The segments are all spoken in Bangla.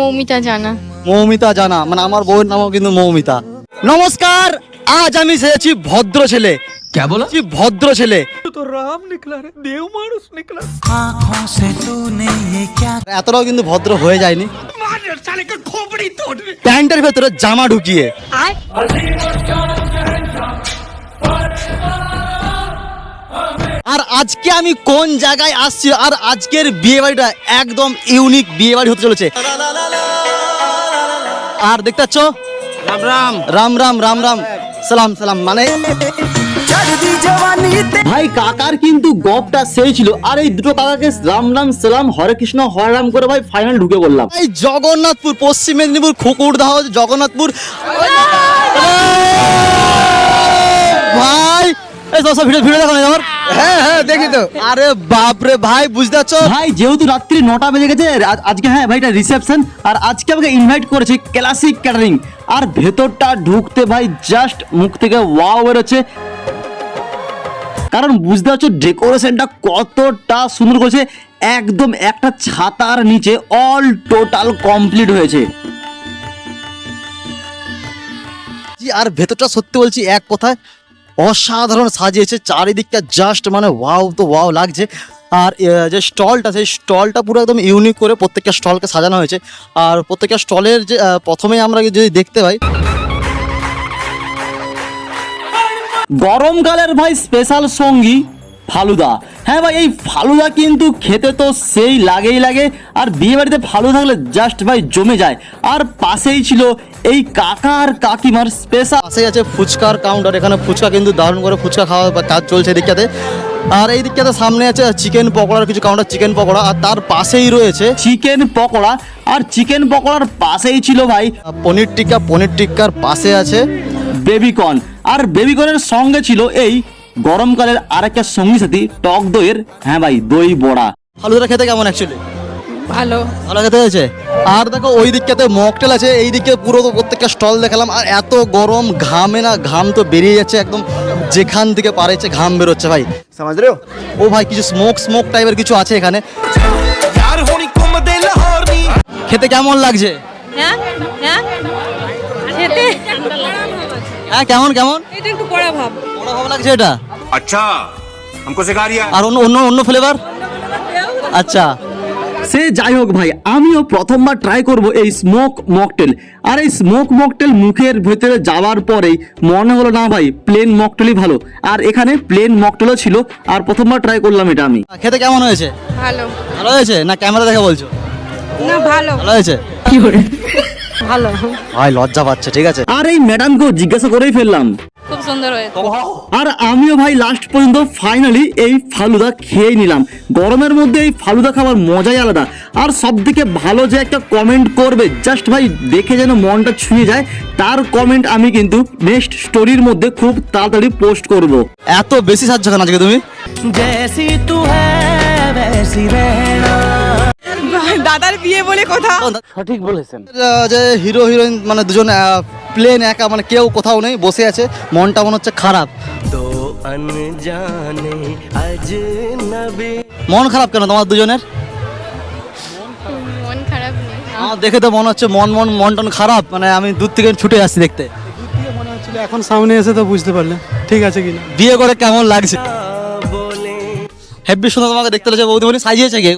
মৌমিতা জানা মৌমিতা জানা মানে আমার বউয়ের নামও কিন্তু মৌমিতা নমস্কার আজ আমি সেরেছি ভদ্র ছেলে क्या बोला কি ভদ্র ছেলে आंखों से तूने ये क्या এতটাও কিন্তু ভদ্র হয়ে যায়নি প্যান্টের ভেতরে জামা ঢুকিয়ে আজকে আমি কোন জায়গায় আসছি আর আজকের বিয়ে বাড়িটা একদম ইউনিক বিয়ে বাড়ি হতে চলেছে। আর দেখতে পাচ্ছ? রাম রাম। রাম রাম রাম রাম। সালাম সালাম মানে? ভাই কাকার কিন্তু গপটা সেই ছিল। আর এই দুটো কাকাকে রাম রাম সালাম হরে কৃষ্ণ হরে রাম করে ভাই ফাইনাল ঢুকে বললাম এই জগন্নাথপুর পশ্চিম মেদিনীপুর খুকুরদাহ জগন্নাথপুর। ভাই এই সব ভিডিও ভিডিও দেখো আমার হ্যাঁ হ্যাঁ দেখি তো। আরে বাপ রে ভাই যেহেতু রাত্রি নটা বেজে গেছে আজকে হ্যাঁ ভাই এটা রিসেপশন আর আজকে আমাকে ইনভাইট করেছে ক্লাসিক ক্যাটারিং আর ভেতরটা ঢুকতে ভাই জাস্ট মুখ থেকে ওয়াও বেরোচ্ছে। কারণ বুঝতে পারছ ডেকোরেশনটা কতটা সুন্দর করেছে একদম একটা ছাতার নিচে অল টোটাল কমপ্লিট হয়েছে। আর ভেতরটা সত্যি বলছি এক কথায় অসাধারণ সাজিয়েছে চারিদিকটা জাস্ট মানে ওয়াও তো ওয়াও লাগছে। আর যে স্টলটা, সেই স্টলটা পুরো একদম ইউনিক করে প্রত্যেকটা স্টলকে সাজানো হয়েছে। আর প্রত্যেকটা স্টলের যে প্রথমেই আমরা যদি দেখতে পাই, গরমকালের ভাই স্পেশাল সঙ্গী ফালুদা। হ্যাঁ ভাই এই ফালুদা কিন্তু খেতে তো সেই লাগেই লাগে। আর বিয়ে বাড়িতে ফালুদা থাকলে জাস্ট ভাই জমে যায়। আর পাশেই ছিল এই কাকা আর কাকিমার স্পেশাল পাশেই আছে ফুচকার কাউন্টার এখানে ফুচকা কিন্তু দারুণ করে ফুচকা খাওয়া কাজ চলছে এদিকটাতে। আর এই দিকটাতে সামনে আছে চিকেন পকোড়ার কিছু কাউন্টার চিকেন পকোড়া। আর তার পাশেই রয়েছে চিকেন পকোড়া। আর চিকেন পকোড়ার পাশেই ছিল ভাই পনির টিক্কা পনির টিক্কার পাশে আছে বেবিকর্ন আর বেবিকর্নের সঙ্গে ছিল এই গরমকালের আর একটা সঙ্গী সাথী টক দইয়ের হ্যাঁ ভাই দই বড়া। ফালুদাটা খেতে কেমন অ্যাকচুয়ালি ভালো। ভালো খেতে হয়েছে? আর দেখো ওই দিকটাতে মকটেল আছে এই দিকে পুরো প্রত্যেকটা স্টল দেখালাম আর এত গরম ঘামে না ঘাম তো বেরিয়ে যাচ্ছে একদম যেখান থেকে পারেছে ঘাম বেরোচ্ছে ভাই। সমাজরে? ও ভাই কিছু স্মোক স্মোক টাইপের কিছু আছে এখানে। খেতে কেমন লাগছে? হ্যাঁ? হ্যাঁ? খেতে। হ্যাঁ কেমন কেমন? এটা একটু পড়া ভাব। ওরা ভালো লাগছে এটা अच्छा हमको सिखा रिया আর অন্য অন্য অন্য ফ্লেভার আচ্ছা সে যাই হোক ভাই আমিও প্রথমবার ট্রাই করব এই স্মোক মকটেল আর এই স্মোক মকটেল মুখের ভেতরে যাওয়ার পরেই মনে হলো না ভাই প্লেন মকটেলই ভালো আর এখানে প্লেন মকটেলও ছিল আর প্রথমবার ট্রাই করলাম এটা আমি খেতে কেমন হয়েছে ভালো ভালো হয়েছে না ক্যামেরা দেখে বলছো না ভালো ভালো হয়েছে ভালো ভাই লজ্জা পাচ্ছে ঠিক আছে আর এই ম্যাডামকেও জিজ্ঞাসা করেই ফেললাম খুব সুন্দর হয়েছে আর আমিও ভাই লাস্ট পর্যন্ত ফাইনালি এই ফালুদা খেয়ে নিলাম। গরমের মধ্যে এই ফালুদা খাবার মজাই আলাদা। আর সব থেকে ভালো যে একটা কমেন্ট করবে জাস্ট ভাই দেখে যেন মনটা ছুঁয়ে যায় তার কমেন্ট আমি কিন্তু নেক্সট স্টোরির মধ্যে খুব তাড়াতাড়ি পোস্ট করব। এত বেশি সাহায্য কেন আজকে তুমি? জেসি তু হ্যায় দাদার বিয়ে বলে কথা। সঠিক বলেছেন। যে হিরো হিরোইন মানে দুজন প্লেন একা মানে কেউ কোথাও নেই বসে আছে মনটা মনে হচ্ছে খারাপ। মন খারাপ কেন তোমার দুজনের? দেখে তো মনে হচ্ছে মন মন মন টন খারাপ মানে আমি দূর থেকে ছুটে আসছি দেখতে। এখন সামনে এসে তো বুঝতে পারলে ঠিক আছে কিনা? বিয়ে করে কেমন লাগছে? হ্যাপি সুন্দর তোমাকে দেখতে লাগছে বৌদিমণি সাজিয়েছে কে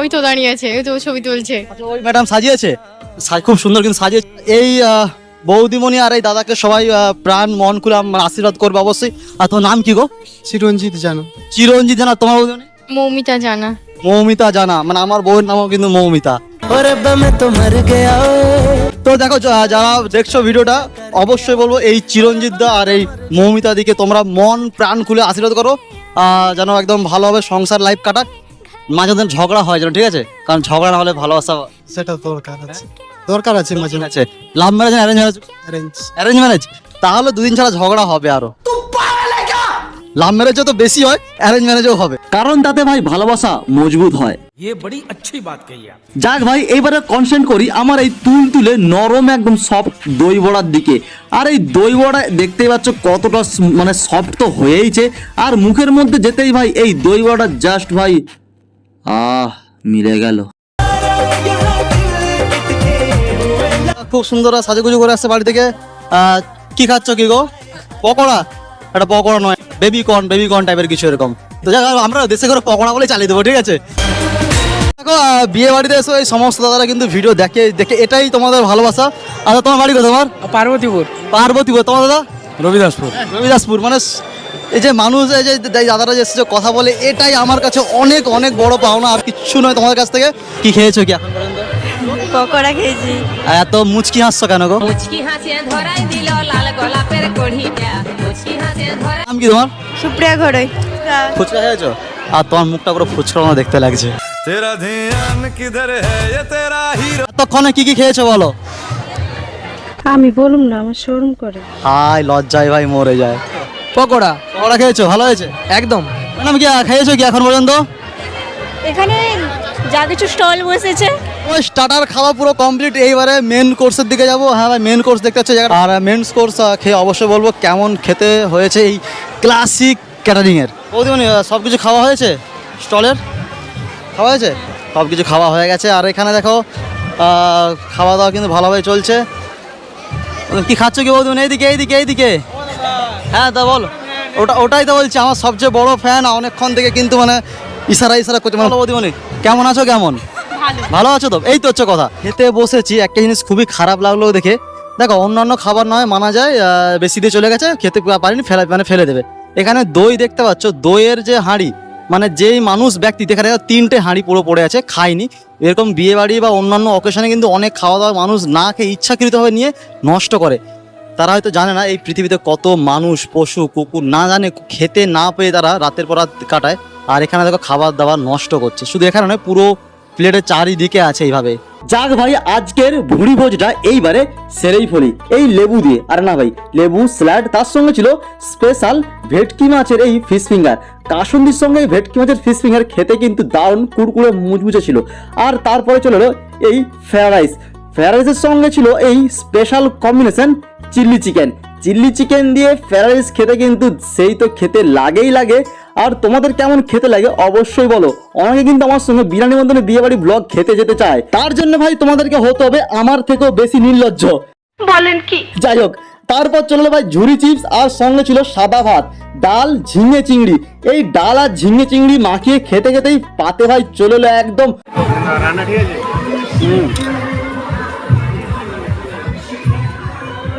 ওই তো দাঁড়িয়ে আছে ওই তো ছবি তুলছে। আচ্ছা, ওই ম্যাডাম সাজিয়েছে? খুব সুন্দর কিন্তু সাজিয়ে এই বৌদিমণি আর এই দাদাকে সবাই প্রাণ মন খুলে মানে আশীর্বাদ করবে অবশ্যই। আর তোমার নাম কি গো? চিরঞ্জিত জানা। চিরঞ্জিত জানা তোমার মৌমিতা জানা। মৌমিতা জানা মানে আমার বউয়ের নামও কিন্তু মৌমিতা। তো দেখো যারা দেখছ ভিডিওটা অবশ্যই বলব এই চিরঞ্জিত দা আর এই মৌমিতা দিকে তোমরা মন প্রাণ খুলে আশীর্বাদ করো। যেন একদম ভালোভাবে সংসার লাইফ কাটাক। মাঝে মাঝে ঝগড়া হয় যেন ঠিক আছে কারণ ঝগড়া না হলে ভালোবাসা সেটা দরকার আছে দরকার আছে মাঝে ঠিক মাঝে আছে love marriage arrange marriage arrange arrange marriage তাহলে দুদিন ছাড়া ঝগড়া হবে আরো লাভ ম্যারেজও তো বেশি হয় অ্যারেঞ্জ ম্যারেজও হবে কারণ তাতে ভাই ভালোবাসা মজবুত হয় ये बड़ी अच्छी बात कही आप যাক ভাই এবারে কনসেন্ট করি আমার এই তুল তুলে নরম একদম সফট দই বড়ার দিকে আর এই দই বড়া দেখতেই পাচ্ছ কতটা স- মানে সফট তো হয়েইছে আর মুখের মধ্যে যেতেই ভাই এই দই বড়া জাস্ট ভাই আহ মিলে গেল। খুব সুন্দর সাজুগুজু করে আসছে বাড়ি থেকে। আহ, কি খাচ্ছ কি গো? পকোড়া? এটা পকোড়া নয় বেবি কর্ন বেবি কর্ন টাইপের কিছু এরকম। তো যাই হোক, আমরা দেশে করে পকোড়া বলে চালিয়ে দেবো ঠিক আছে? দেখো বিয়ে বাড়িতে এসো এই সমস্ত দাদারা কিন্তু ভিডিও দেখে দেখে এটাই তোমাদের ভালোবাসা। আচ্ছা তোমার বাড়ি কোথায় তোমার? পার্বতীপুর। পার্বতীপুর। তোমার দাদা? রবিদাসপুর। রবিদাসপুর মানে এই যে মানুষ এই যে দাদারা যে এসেছে কথা বলে এটাই আমার কাছে অনেক অনেক বড় পাওনা আর কিচ্ছু নয় তোমার কাছ থেকে। কি খেয়েছো কি পকোড়া খেয়েছি। এত মুচকি হাসছো কেন গো? মুচকি হাসে ধরাই দিল লাল গোলাপের কড়িটা। মুচকি হাসে ধরাই তোমার? সুপ্রিয়া ঘড়ই। ফুচকা খেয়েছো? আর তোমার মুখটা পুরো ফুচকানো দেখতে লাগছে। তেরা ধ্যান কিধার হে তেরা হিরো এতক্ষণে কি কি খেয়েছো বলো? আমি বলুম না আমার শোরুম করে। হাই লজ্জায় ভাই মরে যায়। পকোড়া। পকোড়া খেয়েছো? ভালো হয়েছে? একদম। ম্যাডাম কি খেয়েছো কি এখন পর্যন্ত? এখানে যা কিছু স্টল বসেছে। ওই স্টার্টার খাওয়া পুরো কমপ্লিট এইবারে মেন কোর্সের দিকে যাব। হ্যাঁ ভাই মেন কোর্স দেখতে হচ্ছে আর মেন কোর্স খেয়ে অবশ্যই বলব কেমন খেতে হয়েছে এই ক্লাসিক ক্যাটারিংয়ের বৌদিমণি সব কিছু খাওয়া হয়েছে? স্টলের? খাওয়া হয়েছে? সব কিছু খাওয়া হয়ে গেছে। আর এখানে দেখো খাওয়া দাওয়া কিন্তু ভালোভাবে চলছে। কি খাচ্ছ কি বৌদিমণি? এইদিকে এইদিকে এইদিকে। হ্যাঁ তা বল। ওটা ওটাই তো বলছি আমার সবচেয়ে বড় ফ্যান অনেকক্ষণ থেকে কিন্তু মানে ইশারা ইশারা করছে। মানে বৌদিমণি। কেমন আছো কেমন? ভালো। আছো তো? এই তো হচ্ছে কথা। খেতে বসেছি একটা জিনিস খুবই খারাপ লাগল দেখে। দেখো অন্যান্য খাবার নয় মানা যায় বেশি দিয়ে চলে গেছে খেতে পারিনি ফেলে মানে ফেলে দেবে। এখানে দই দেখতে পাচ্ছ দইয়ের যে হাঁড়ি মানে যেই মানুষ ব্যক্তি এখানে তিনটে হাঁড়ি পুরো পড়ে আছে খায়নি। এরকম বিয়ে বাড়ি বা অন্যান্য অকেশনে কিন্তু অনেক খাওয়া দাওয়া মানুষ না খেয়ে ইচ্ছাকৃতভাবে নিয়ে নষ্ট করে। তারা হয়তো জানে না এই পৃথিবীতে কত মানুষ, পশু, কুকুর, না জানে খেতে না পেয়ে তারা রাতের পর রাত কাটায়। আর এখানে দেখো খাবার দাবার নষ্ট করছে। শুধু এখানে নয়, পুরো প্লেটের চারিদিকে আছে এইভাবে। যাক ভাই, আজকের ভুড়ি ভোজটা এইবারে সেরেই ফলি। এই লেবু দিয়ে। আর না ভাই, লেবু, স্যালাড, তার সঙ্গে ছিল স্পেশাল ভেটকি মাছের এই ফিশ ফিঙ্গার। কাসুন্দির সঙ্গে এই ভেটকি মাছের ফিশ ফিঙ্গার খেতে কিন্তু দারুণ কুড়কুড়ে মুচমুচে ছিল। আর তারপরে চলে এলো এই ফ্রাইড রাইস। ফ্রাইড রাইসের সঙ্গে ছিল এই special combination chilli chicken chilli chicken দিয়ে ফ্রাইড রাইস খেতে কিন্তু সেই তো খেতে লাগেই লাগে। আর তোমাদের কেমন খেতে লাগে অবশ্যই বলো। অনেকে কিন্তু আমার সঙ্গে বিরিয়ানি মতনে বিয়ে বাড়ি ব্লগ খেতে যেতে চায়। তার জন্য ভাই তোমাদেরকে হতে হবে আমার থেকেও বেশি নির্লজ্জ। বলেন কি? যাই হোক তারপর চলে ভাই ঝুরি চিপস আর সঙ্গে ছিল সাদা ভাত ডাল ঝিঙে চিংড়ি। এই ডাল আর ঝিঙে চিংড়ি মাখিয়ে খেতে খেতেই পাতে ভাই চলে একদম।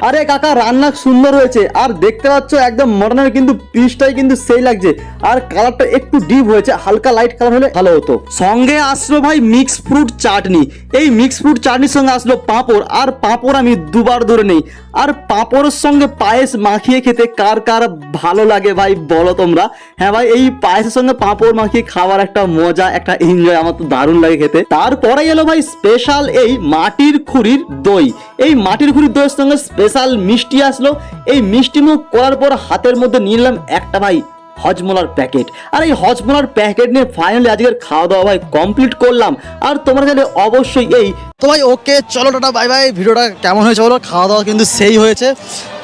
আরে কাকা, রান্না সুন্দর হয়েছে। আর দেখতে পাচ্ছ, একদম মটনের কিন্তু পিসটাই কিন্তু সেই লাগছে। আর কালারটা একটু ডিপ হয়েছে, হালকা লাইট কালার হলে ভালো হতো। সঙ্গে আসলো ভাই মিক্স ফ্রুট চাটনি। এই মিক্স ফ্রুট চাটনির সঙ্গে আসলো পাঁপড়। আর পাঁপড় আমি দুবার ধরে নেই। আর পাঁপড়ের সঙ্গে পায়েস মাখিয়ে খেতে কার কার ভালো লাগে ভাই বলো তোমরা? হ্যাঁ ভাই, এই পায়েসের সঙ্গে পাঁপড় মাখিয়ে খাওয়ার একটা মজা, একটা এনজয় আমার তো দারুণ লাগে খেতে। তারপরে এলো ভাই স্পেশাল এই মাটির খুরির দই। এই মাটির ঘুরির দইয়ের সঙ্গে স্পেশাল মিষ্টি আসলো। এই মিষ্টি মুখ করার পর হাতের মধ্যে নিয়ে নিলাম একটা ভাই হজমোলার প্যাকেট। আর এই হজমোলার প্যাকেট নিয়ে ফাইনালি আজকের খাওয়া দাওয়া ভাই কমপ্লিট করলাম। আর তোমরা কাছে অবশ্যই এই তো ভাই ওকে চলো টাটা বাই বাই ভিডিওটা কেমন হয়েছে বলো? খাওয়া দাওয়া কিন্তু সেই হয়েছে।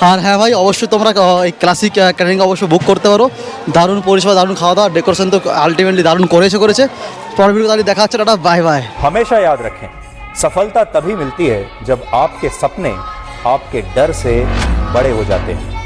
আর হ্যাঁ ভাই অবশ্যই তোমরা এই ক্লাসিক ক্যাটারিং অবশ্যই বুক করতে পারো। দারুণ পরিষেবা দারুণ খাওয়া দাওয়া ডেকোরেশন তো আলটিমেটলি দারুণ করেছে করেছে। পরের ভিডিও তাহলে দেখা হচ্ছে টাটা বাই বাই হমেশা ইয়াদ রাখেন सफलता तभी मिलती है जब आपके सपने आपके डर से बड़े हो जाते हैं।